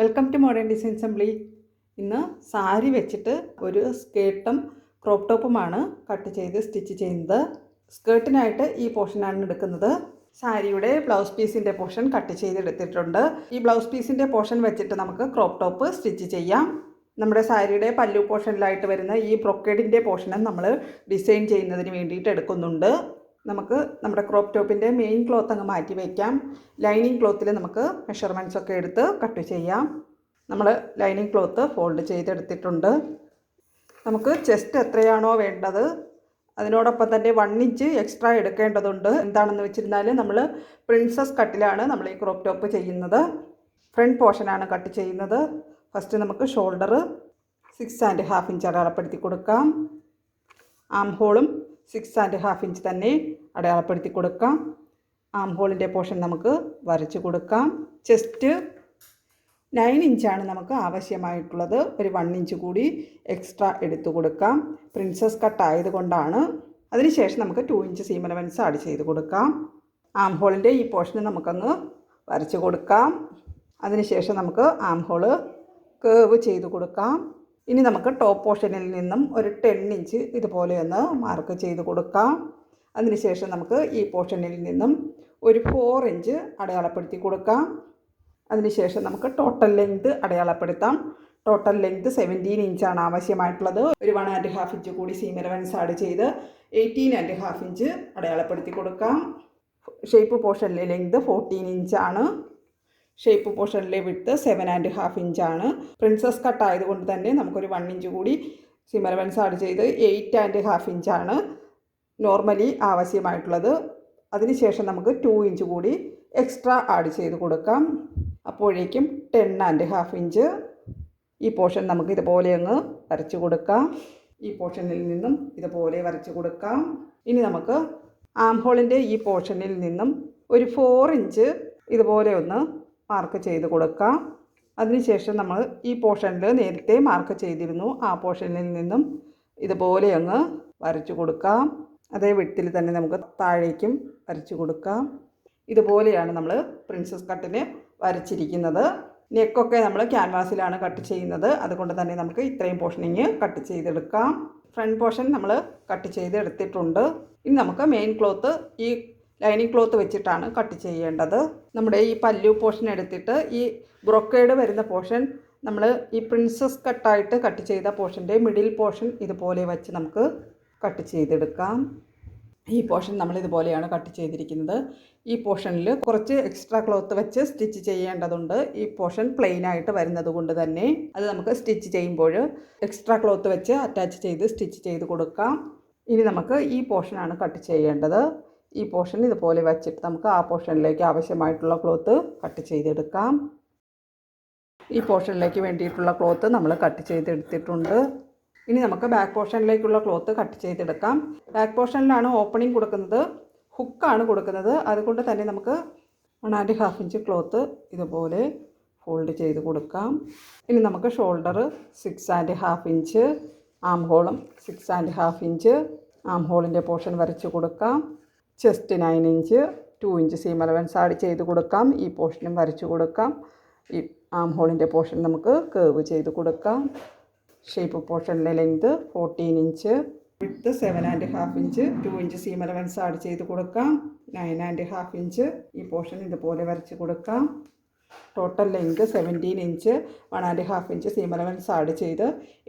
Welcome to modern design assembly ഇന്ന് സാരി വെച്ചിട്ട് ഒരു സ്കേർട്ടും ക്രോപ്പ് ടോപ്പുമാണ് കട്ട് ചെയ്ത് സ്റ്റിച്ച് ചെയ്യുന്നത്. സ്കേർട്ടിനായിട്ട് ഈ പോർഷനാണ് എടുക്കുന്നത്. സാരിയുടെ ബ്ലൗസ് പീസിന്റെ പോർഷൻ കട്ട് ചെയ്തെടുത്തിട്ടുണ്ട്. ഈ ബ്ലൗസ് പീസിന്റെ പോർഷൻ വെച്ചിട്ട് നമുക്ക് ക്രോപ്പ് ടോപ്പ് സ്റ്റിച്ച് ചെയ്യാം. നമ്മുടെ സാരിയുടെ പല്ലു പോർഷനിലായിട്ട് വരുന്ന ഈ ബ്രൊക്കേഡിന്റെ പോർഷനും നമ്മൾ ഡിസൈൻ ചെയ്യുന്നതിന് വേണ്ടിയിട്ട് എടുക്കുന്നുണ്ട്. നമുക്ക് നമ്മുടെ ക്രോപ്പ് ടോപ്പിന്റെ മെയിൻ ക്ലോത്ത് അങ്ങ് മാറ്റി വയ്ക്കാം ലൈനിങ് ക്ലോത്തിൽ നമുക്ക് മെഷർമെന്റ്സ് ഒക്കെ എടുത്ത് കട്ട് ചെയ്യാം. നമ്മൾ ലൈനിങ് ക്ലോത്ത് ഫോൾഡ് ചെയ്തെടുത്തിട്ടുണ്ട്. നമുക്ക് ചെസ്റ്റ് എത്രയാണോ വേണ്ടത്? അതിനോടൊപ്പം തന്നെ വൺ ഇഞ്ച് എക്സ്ട്രാ എടുക്കേണ്ടതുണ്ട്. എന്താണെന്ന് വെച്ചിരുന്നാൽ നമ്മൾ പ്രിൻസസ് കട്ടിലാണ് നമ്മൾ ഈ ക്രോപ്പ് ടോപ്പ് ചെയ്യുന്നത്. ഫ്രണ്ട് പോർഷനാണ് കട്ട് ചെയ്യുന്നത്. ഫസ്റ്റ് നമുക്ക് shoulder six and half inch അടയാളപ്പെടുത്തി കൊടുക്കാം. ആം ഹോളും സിക്സ് ആൻഡ് ഹാഫ് ഇഞ്ച് തന്നെ അടയാളപ്പെടുത്തി കൊടുക്കാം. ആം ഹോളിന്റെ പോർഷൻ നമുക്ക് വരച്ചു കൊടുക്കാം. ചെസ്റ്റ് നയൻ ഇഞ്ചാണ് നമുക്ക് ആവശ്യമായിട്ടുള്ളത്. ഒരു വൺ ഇഞ്ച് കൂടി എക്സ്ട്രാ എടുത്തു കൊടുക്കാം. പ്രിൻസസ് കട്ട് ആയതുകൊണ്ടാണ് അതിനുശേഷം നമുക്ക് two inch seam allowance add ചെയ്ത് കൊടുക്കാം. ആം ഹോളിന്റെ ഈ പോർഷന് നമുക്കങ്ങ് വരച്ചു കൊടുക്കാം. അതിനുശേഷം നമുക്ക് ആം ഹോൾ കേവ് ചെയ്ത് കൊടുക്കാം. ഇനി നമുക്ക് ടോപ്പ് പോർഷനിൽ നിന്നും ഒരു ടെൻ ഇഞ്ച് ഇതുപോലെ ഒന്ന് മാർക്ക് ചെയ്ത് കൊടുക്കാം. അതിനുശേഷം നമുക്ക് ഈ പോർഷനിൽ നിന്നും ഒരു ഫോർ ഇഞ്ച് അടയാളപ്പെടുത്തി കൊടുക്കാം. അതിനുശേഷം നമുക്ക് ടോട്ടൽ ലെങ്ത് അടയാളപ്പെടുത്താം. ടോട്ടൽ ലെങ്ത് സെവന്റീൻ ഇഞ്ചാണ് ആവശ്യമായിട്ടുള്ളത്. ഒരു വൺ ആൻഡ് ഹാഫ് ഇഞ്ച് കൂടി സീം എലവൻസ് ആഡ് ചെയ്ത് എയ്റ്റീൻ ആൻഡ് ഹാഫ് ഇഞ്ച് അടയാളപ്പെടുത്തി കൊടുക്കാം. ഷേപ്പ് പോർഷനിലെ ലെങ്ത് ഫോർട്ടീൻ ഇഞ്ചാണ് ഷേപ്പ് പോർഷനിലെ വിട്ട് സെവൻ ആൻഡ് ഹാഫ് ഇഞ്ചാണ് പ്രിൻസസ് കട്ട് ആയതുകൊണ്ട് തന്നെ നമുക്കൊരു വൺ ഇഞ്ച് കൂടി സിമലവൻസ് ആഡ് ചെയ്ത് എയ്റ്റ് ആൻഡ് ഹാഫ് ഇഞ്ചാണ് നോർമലി ആവശ്യമായിട്ടുള്ളത്. അതിനുശേഷം നമുക്ക് ടു ഇഞ്ച് കൂടി എക്സ്ട്രാ ആഡ് ചെയ്ത് കൊടുക്കാം. അപ്പോഴേക്കും ടെൻ ആൻഡ് ഹാഫ് ഇഞ്ച് ഈ പോർഷൻ നമുക്ക് ഇതുപോലെ അങ്ങ് വരച്ച് കൊടുക്കാം. ഈ പോർഷനിൽ നിന്നും ഇതുപോലെ വരച്ച് കൊടുക്കാം. ഇനി നമുക്ക് ആംഹോളിന്റെ ഈ പോർഷനിൽ നിന്നും ഒരു ഫോർ ഇഞ്ച് ഇതുപോലെ ഒന്ന് മാർക്ക് ചെയ്ത് കൊടുക്കാം അതിനുശേഷം നമ്മൾ ഈ പോർഷനിൽ നേരത്തെ മാർക്ക് ചെയ്തിരുന്നു. ആ പോർഷനിൽ നിന്നും ഇതുപോലെ അങ്ങ് വരച്ചു കൊടുക്കാം അതേ വിട്ടിൽ തന്നെ നമുക്ക് താഴേക്കും വരച്ചു കൊടുക്കാം ഇതുപോലെയാണ് നമ്മൾ പ്രിൻസസ് കട്ടിന് വരച്ചിരിക്കുന്നത്. നെക്കൊക്കെ നമ്മൾ ക്യാൻവാസിലാണ് കട്ട് ചെയ്യുന്നത്. അതുകൊണ്ട് തന്നെ നമുക്ക് ഇത്രയും പോർഷനിങ് കട്ട് ചെയ്തെടുക്കാം. ഫ്രണ്ട് പോർഷൻ നമ്മൾ കട്ട് ചെയ്ത് എടുത്തിട്ടുണ്ട് ഇനി നമുക്ക് മെയിൻ ക്ലോത്ത് ഈ ലൈനിങ് ക്ലോത്ത് വെച്ചിട്ടാണ് കട്ട് ചെയ്യേണ്ടത്. നമ്മുടെ ഈ പല്ലു പോർഷൻ എടുത്തിട്ട് ഈ ബ്രൊക്കേഡ് വരുന്ന പോർഷൻ നമ്മൾ ഈ പ്രിൻസസ് കട്ടായിട്ട് കട്ട് ചെയ്ത പോർഷന്റെ മിഡിൽ പോർഷൻ ഇതുപോലെ വെച്ച് നമുക്ക് കട്ട് ചെയ്തെടുക്കാം. ഈ പോർഷൻ നമ്മൾ ഇതുപോലെയാണ് കട്ട് ചെയ്തിരിക്കുന്നത്. ഈ പോർഷനിൽ കുറച്ച് എക്സ്ട്രാ ക്ലോത്ത് വെച്ച് സ്റ്റിച്ച് ചെയ്യേണ്ടതുണ്ട്. ഈ പോർഷൻ പ്ലെയിൻ ആയിട്ട് വരുന്നത് കൊണ്ട് തന്നെ അത് നമുക്ക് സ്റ്റിച്ച് ചെയ്യുമ്പോൾ എക്സ്ട്രാ ക്ലോത്ത് വെച്ച് അറ്റാച്ച് ചെയ്ത് സ്റ്റിച്ച് ചെയ്ത് കൊടുക്കാം. ഇനി നമുക്ക് ഈ പോർഷനാണ് കട്ട് ചെയ്യേണ്ടത്. ഈ പോർഷൻ ഇതുപോലെ വെച്ചിട്ട് നമുക്ക് ആ പോർഷനിലേക്ക് ആവശ്യമായിട്ടുള്ള ക്ലോത്ത് കട്ട് ചെയ്തെടുക്കാം. ഈ പോർഷനിലേക്ക് വേണ്ടിയിട്ടുള്ള ക്ലോത്ത് നമ്മൾ കട്ട് ചെയ്തെടുത്തിട്ടുണ്ട്. ഇനി നമുക്ക് ബാക്ക് പോർഷനിലേക്കുള്ള ക്ലോത്ത് കട്ട് ചെയ്തെടുക്കാം. ബാക്ക് പോർഷനിലാണ് ഓപ്പണിംഗ് കൊടുക്കുന്നത്. ഹുക്കാണ് കൊടുക്കുന്നത്. അതുകൊണ്ട് തന്നെ നമുക്ക് one and half inch cloth ഇതുപോലെ ഫോൾഡ് ചെയ്ത് കൊടുക്കാം. ഇനി നമുക്ക് shoulder six and half inch arm ഹോളും six and half inch arm ഹോളിന്റെ portion വരച്ച് കൊടുക്കാം. Chest nine inch two inch seam allowance add ചെയ്ത് കൊടുക്കാം. ഈ പോർഷനും വരച്ചു കൊടുക്കാം. ഈ ആം ഹോളിന്റെ പോർഷൻ നമുക്ക് കേവ് ചെയ്ത് കൊടുക്കാം. Shape പോർഷനിലെ length fourteen inch. With seven and half inch two inch seam allowance add ചെയ്ത് കൊടുക്കാം. നയൻ ആൻഡ് ഹാഫ് ഇഞ്ച് ഈ പോർഷൻ ഇതുപോലെ വരച്ച് കൊടുക്കാം. Total length seventeen inch one and half inch seam allowance add ചെയ്ത്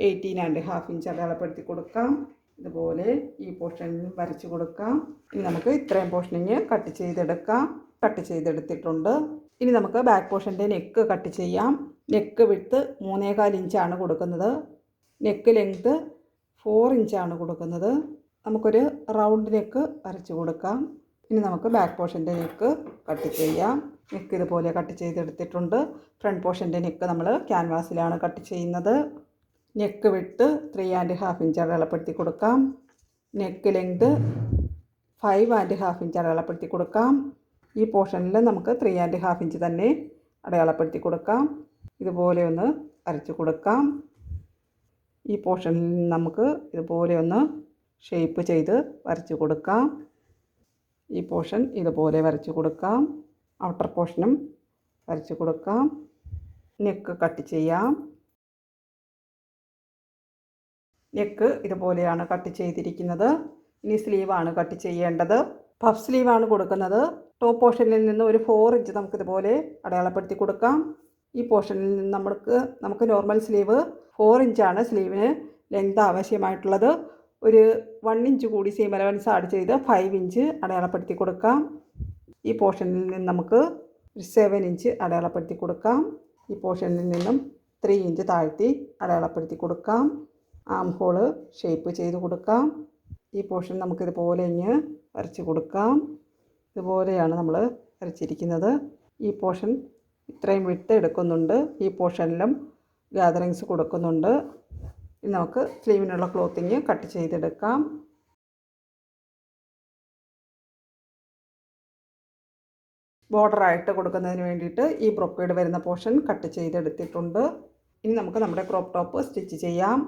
eighteen and half inch അടയാളപ്പെടുത്തി കൊടുക്കാം. ഇതുപോലെ ഈ പോർഷനിൽ വരച്ച് കൊടുക്കാം. ഇനി നമുക്ക് ഇത്രയും പോർഷനിങ് കട്ട് ചെയ്തെടുക്കാം. കട്ട് ചെയ്തെടുത്തിട്ടുണ്ട്. ഇനി നമുക്ക് ബാക്ക് പോർഷന്റെ നെക്ക് കട്ട് ചെയ്യാം. നെക്ക് വിട്ട് മൂന്നേകാൽ ഇഞ്ചാണ് കൊടുക്കുന്നത്. നെക്ക് ലെങ്ത്ത് ഫോർ ഇഞ്ചാണ് കൊടുക്കുന്നത്. നമുക്കൊരു റൗണ്ട് നെക്ക് വരച്ച് കൊടുക്കാം. ഇനി നമുക്ക് ബാക്ക് പോർഷന്റെ നെക്ക് കട്ട് ചെയ്യാം. നെക്ക് ഇതുപോലെ കട്ട് ചെയ്തെടുത്തിട്ടുണ്ട്. ഫ്രണ്ട് പോർഷന്റെ നെക്ക് നമ്മൾ ക്യാൻവാസിലാണ് കട്ട് ചെയ്യുന്നത്. നെക്ക് വിട്ട് ത്രീ ആൻഡ് ഹാഫ് ഇഞ്ച് അടയാളപ്പെടുത്തി കൊടുക്കാം. Neck length five and half inch അടയാളപ്പെടുത്തി കൊടുക്കാം. ഈ പോർഷനിൽ നമുക്ക് ത്രീ ആൻഡ് ഹാഫ് ഇഞ്ച് തന്നെ അടയാളപ്പെടുത്തി കൊടുക്കാം. ഇതുപോലെ ഒന്ന് അരച്ച് കൊടുക്കാം. ഈ പോർഷനിൽ നമുക്ക് ഇതുപോലെ ഒന്ന് ഷേപ്പ് ചെയ്ത് വരച്ച് കൊടുക്കാം. ഈ പോർഷൻ ഇതുപോലെ വരച്ച് കൊടുക്കാം. ഔട്ടർ പോർഷനും വരച്ച് കൊടുക്കാം. നെക്ക് കട്ട് ചെയ്യാം. നെക്ക് ഇതുപോലെയാണ് കട്ട് ചെയ്തിരിക്കുന്നത്. ഇനി സ്ലീവാണ് കട്ട് ചെയ്യേണ്ടത്. പഫ് സ്ലീവാണ് കൊടുക്കുന്നത്. ടോപ്പ് പോർഷനിൽ നിന്ന് ഒരു ഫോർ ഇഞ്ച് നമുക്കിതുപോലെ അടയാളപ്പെടുത്തി കൊടുക്കാം. ഈ പോർഷനിൽ നിന്ന് നമുക്ക് നമുക്ക് നോർമൽ സ്ലീവ് ഫോർ ഇഞ്ചാണ് സ്ലീവിന് ലെങ്ത് ആവശ്യമായിട്ടുള്ളത്. ഒരു വൺ ഇഞ്ച് കൂടി സെയിം അലവൻസ് ആഡ് ചെയ്ത് ഫൈവ് ഇഞ്ച് അടയാളപ്പെടുത്തി കൊടുക്കാം. ഈ പോർഷനിൽ നിന്ന് നമുക്ക് സെവൻ ഇഞ്ച് അടയാളപ്പെടുത്തി കൊടുക്കാം. ഈ പോർഷനിൽ നിന്നും ത്രീ ഇഞ്ച് താഴ്ത്തി അടയാളപ്പെടുത്തി കൊടുക്കാം. ആം ഹോൾ ഷേപ്പ് ചെയ്ത് കൊടുക്കാം. ഈ പോർഷൻ നമുക്കിതുപോലെ ഇങ്ങ് വരച്ച് കൊടുക്കാം. ഇതുപോലെയാണ് നമ്മൾ വരച്ചിരിക്കുന്നത്. ഈ പോർഷൻ ഇത്രയും വിട്ട് എടുക്കുന്നുണ്ട്. ഈ പോർഷനിലും ഗാദറിങ്സ് കൊടുക്കുന്നുണ്ട്. നമുക്ക് സ്ലീവിനുള്ള ക്ലോത്തിങ് കട്ട് ചെയ്തെടുക്കാം. ബോർഡറായിട്ട് കൊടുക്കുന്നതിന് വേണ്ടിയിട്ട് ഈ ബ്രൊക്കേഡ് വരുന്ന പോർഷൻ കട്ട് ചെയ്തെടുത്തിട്ടുണ്ട്. ഇനി നമുക്ക് നമ്മുടെ ക്രോപ്പ് ടോപ്പ് സ്റ്റിച്ച് ചെയ്യാം.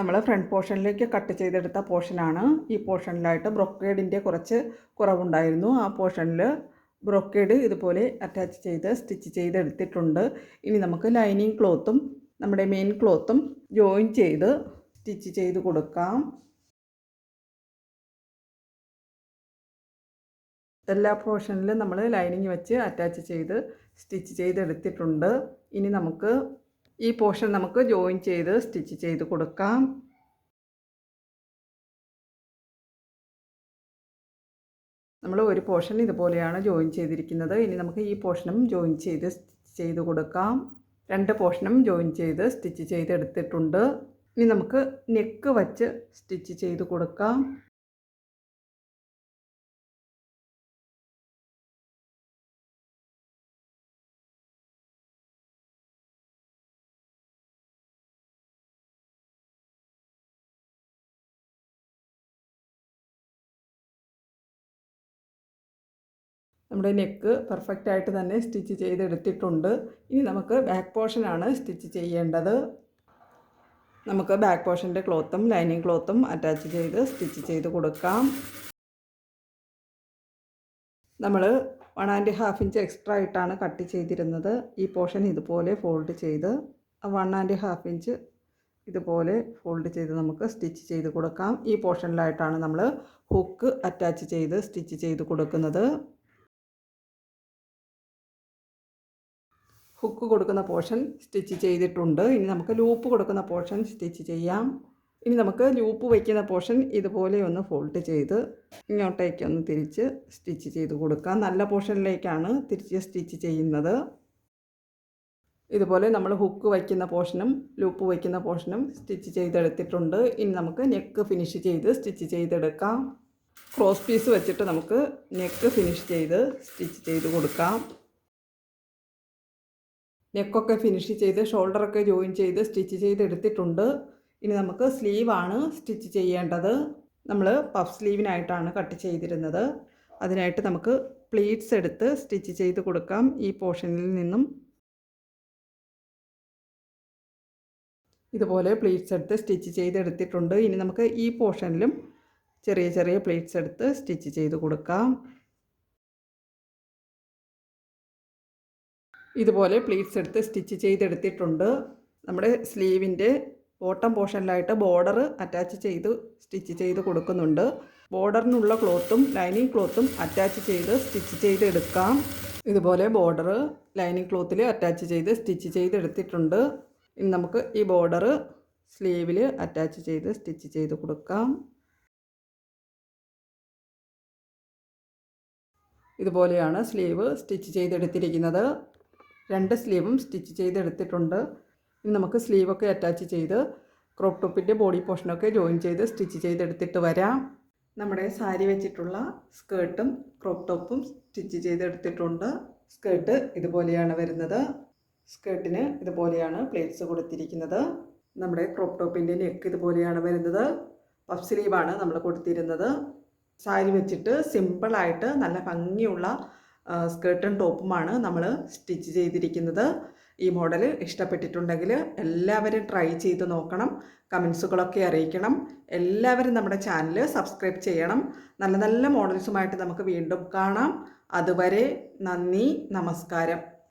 നമ്മൾ ഫ്രണ്ട് പോർഷനിലേക്ക് കട്ട് ചെയ്തെടുത്ത പോർഷനാണ് ഈ പോർഷനിലായിട്ട് ബ്രൊക്കേഡിന്റെ കുറച്ച് കുറവുണ്ടായിരുന്നു. ആ പോർഷനിൽ ബ്രൊക്കേഡ് ഇതുപോലെ അറ്റാച്ച് ചെയ്ത് സ്റ്റിച്ച് ചെയ്തെടുത്തിട്ടുണ്ട്. ഇനി നമുക്ക് ലൈനിങ് ക്ലോത്തും നമ്മുടെ മെയിൻ ക്ലോത്തും ജോയിൻ ചെയ്ത് സ്റ്റിച്ച് ചെയ്ത് കൊടുക്കാം. എല്ലാ പോർഷനിലും നമ്മൾ ലൈനിങ് വെച്ച് അറ്റാച്ച് ചെയ്ത് സ്റ്റിച്ച് ചെയ്തെടുത്തിട്ടുണ്ട്. ഇനി നമുക്ക് ഈ പോർഷൻ നമുക്ക് ജോയിൻ ചെയ്ത് സ്റ്റിച്ച് ചെയ്ത് കൊടുക്കാം. നമ്മൾ ഒരു പോർഷൻ ഇതുപോലെയാണ് ജോയിൻ ചെയ്തിരിക്കുന്നത്. ഇനി നമുക്ക് ഈ പോർഷനും ജോയിൻ ചെയ്ത് സ്റ്റിച്ച് ചെയ്ത് കൊടുക്കാം. രണ്ട് പോർഷനും ജോയിൻ ചെയ്ത് സ്റ്റിച്ച് ചെയ്തെടുത്തിട്ടുണ്ട്. ഇനി നമുക്ക് നെക്ക് വച്ച് സ്റ്റിച്ച് ചെയ്ത് കൊടുക്കാം. നമ്മുടെ നെക്ക് പെർഫെക്റ്റ് ആയിട്ട് തന്നെ സ്റ്റിച്ച് ചെയ്തെടുത്തിട്ടുണ്ട്. ഇനി നമുക്ക് ബാക്ക് പോർഷനാണ് സ്റ്റിച്ച് ചെയ്യേണ്ടത്. നമുക്ക് ബാക്ക് പോർഷന്റെ ക്ലോത്തും ലൈനിങ് ക്ലോത്തും അറ്റാച്ച് ചെയ്ത് സ്റ്റിച്ച് ചെയ്ത് കൊടുക്കാം. നമ്മൾ one and half inch extra ആയിട്ടാണ് കട്ട് ചെയ്തിരുന്നത്. ഈ പോർഷൻ ഇതുപോലെ ഫോൾഡ് ചെയ്ത് വൺ ആൻഡ് ഹാഫ് ഇഞ്ച് ഇതുപോലെ ഫോൾഡ് ചെയ്ത് നമുക്ക് സ്റ്റിച്ച് ചെയ്ത് കൊടുക്കാം. ഈ പോർഷനിലായിട്ടാണ് നമ്മൾ ഹുക്ക് അറ്റാച്ച് ചെയ്ത് സ്റ്റിച്ച് ചെയ്ത് കൊടുക്കുന്നത്. ഹുക്ക് കൊടുക്കുന്ന പോർഷൻ സ്റ്റിച്ച് ചെയ്തിട്ടുണ്ട്. ഇനി നമുക്ക് ലൂപ്പ് കൊടുക്കുന്ന പോർഷൻ സ്റ്റിച്ച് ചെയ്യാം. ഇനി നമുക്ക് ലൂപ്പ് വയ്ക്കുന്ന പോർഷൻ ഇതുപോലെ ഒന്ന് ഫോൾഡ് ചെയ്ത് ഇങ്ങോട്ടേക്കൊന്ന് തിരിച്ച് സ്റ്റിച്ച് ചെയ്ത് കൊടുക്കാം. നല്ല പോർഷനിലേക്കാണ് തിരിച്ച് സ്റ്റിച്ച് ചെയ്യുന്നത്. ഇതുപോലെ നമ്മൾ ഹുക്ക് വയ്ക്കുന്ന പോർഷനും ലൂപ്പ് വയ്ക്കുന്ന പോർഷനും സ്റ്റിച്ച് ചെയ്തെടുത്തിട്ടുണ്ട്. ഇനി നമുക്ക് നെക്ക് ഫിനിഷ് ചെയ്ത് സ്റ്റിച്ച് ചെയ്തെടുക്കാം. ക്രോസ് പീസ് വെച്ചിട്ട് നമുക്ക് നെക്ക് ഫിനിഷ് ചെയ്ത് സ്റ്റിച്ച് ചെയ്ത് കൊടുക്കാം. നെക്കൊക്കെ ഫിനിഷ് ചെയ്ത് ഷോൾഡറൊക്കെ ജോയിൻ ചെയ്ത് സ്റ്റിച്ച് ചെയ്ത് എടുത്തിട്ടുണ്ട് ഇനി നമുക്ക് സ്ലീവാണ് സ്റ്റിച്ച് ചെയ്യേണ്ടത്. നമ്മൾ പഫ് സ്ലീവിനായിട്ടാണ് കട്ട് ചെയ്തിരുന്നത്. അതിനായിട്ട് നമുക്ക് പ്ലീറ്റ്സ് എടുത്ത് സ്റ്റിച്ച് ചെയ്ത് കൊടുക്കാം ഈ പോർഷനിൽ നിന്നും. ഇതുപോലെ പ്ലീറ്റ്സ് എടുത്ത് സ്റ്റിച്ച് ചെയ്ത് ചെയ്തെടുത്തിട്ടുണ്ട്. ഇനി നമുക്ക് ഈ പോർഷനിലും ചെറിയ ചെറിയ പ്ലീറ്റ്സ് എടുത്ത് സ്റ്റിച്ച് ചെയ്ത് കൊടുക്കാം. ഇതുപോലെ പ്ലീറ്റ്സ് എടുത്ത് സ്റ്റിച്ച് ചെയ്തെടുത്തിട്ടുണ്ട്. നമ്മുടെ സ്ലീവിന്റെ ബോട്ടം പോർഷനിലായിട്ട് ബോർഡർ അറ്റാച്ച് ചെയ്ത് സ്റ്റിച്ച് ചെയ്ത് കൊടുക്കുന്നുണ്ട്. ബോർഡറിനുള്ള ക്ലോത്തും ലൈനിങ് ക്ലോത്തും അറ്റാച്ച് ചെയ്ത് സ്റ്റിച്ച് ചെയ്തെടുക്കാം. ഇതുപോലെ ബോർഡർ ലൈനിങ് ക്ലോത്തിൽ അറ്റാച്ച് ചെയ്ത് സ്റ്റിച്ച് ചെയ്തെടുത്തിട്ടുണ്ട്. ഇനി നമുക്ക് ഈ ബോർഡർ സ്ലീവിൽ അറ്റാച്ച് ചെയ്ത് സ്റ്റിച്ച് ചെയ്ത് കൊടുക്കാം. ഇതുപോലെയാണ് സ്ലീവ് സ്റ്റിച്ച് ചെയ്തെടുത്തിരിക്കുന്നത്. രണ്ട് സ്ലീവും സ്റ്റിച്ച് ചെയ്തെടുത്തിട്ടുണ്ട്. ഇനി നമുക്ക് സ്ലീവൊക്കെ അറ്റാച്ച് ചെയ്ത് ക്രോപ്പ് ടോപ്പിന്റെ ബോഡി പോർഷനൊക്കെ ജോയിൻ ചെയ്ത് സ്റ്റിച്ച് ചെയ്തെടുത്തിട്ട് വരാം. നമ്മുടെ സാരി വെച്ചിട്ടുള്ള സ്കേർട്ടും ക്രോപ്പ് ടോപ്പും സ്റ്റിച്ച് ചെയ്തെടുത്തിട്ടുണ്ട്. സ്കേർട്ട് ഇതുപോലെയാണ് വരുന്നത്. സ്കേർട്ടിന് ഇതുപോലെയാണ് പ്ലേറ്റ്സ് കൊടുത്തിരിക്കുന്നത്. നമ്മുടെ ക്രോപ്പ് ടോപ്പിന്റെ നെക്ക് ഇതുപോലെയാണ് വരുന്നത്. പഫ് സ്ലീവാണ് നമ്മൾ കൊടുത്തിരുന്നത്. സാരി വെച്ചിട്ട് സിമ്പിളായിട്ട് നല്ല ഭംഗിയുള്ള സ്കേർട്ടും ടോപ്പുമാണ് നമ്മൾ സ്റ്റിച്ച് ചെയ്തിരിക്കുന്നത്. ഈ മോഡൽ ഇഷ്ടപ്പെട്ടിട്ടുണ്ടെങ്കിൽ എല്ലാവരും ട്രൈ ചെയ്ത് നോക്കണം. കമൻസുകളൊക്കെ അറിയിക്കണം. എല്ലാവരും നമ്മുടെ ചാനൽ സബ്സ്ക്രൈബ് ചെയ്യണം. നല്ല നല്ല മോഡൽസുമായിട്ട് നമുക്ക് വീണ്ടും കാണാം. അതുവരെ നന്ദി നമസ്കാരം.